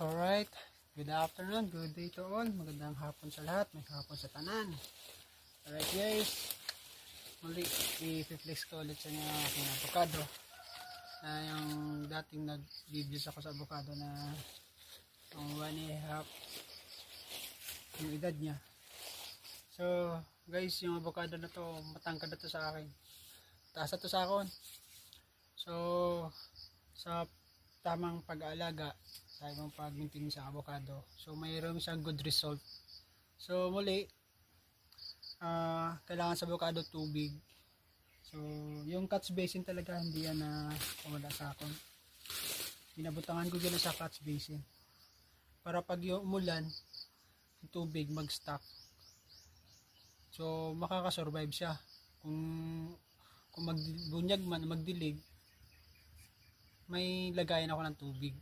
Alright, good afternoon, good day to all. Magandang hapon sa lahat, may hapon sa tanan. Alright guys, muli i-flex ko ulit sa inyo aking avocado. Na yung dating nag-reviews ako sa avocado na ang one and a half yung edad niya. So guys, yung avocado na to, matangkad na to sa akin. Taas na to sa akon. So, sa tamang pag-aalaga, sa ibang pag-maintain sa avocado. So, mayroon siyang good result. So, muli, ah kailangan sa avocado tubig. So, yung catch basin talaga, hindi yan na wala sa akon. Binabutangan ko gano'n sa catch basin. Para pag yung umulan, yung tubig mag-stock. So, makakasurvive siya. Kung kung magbunyag man, magdilig, may lagayan ako ng tubig.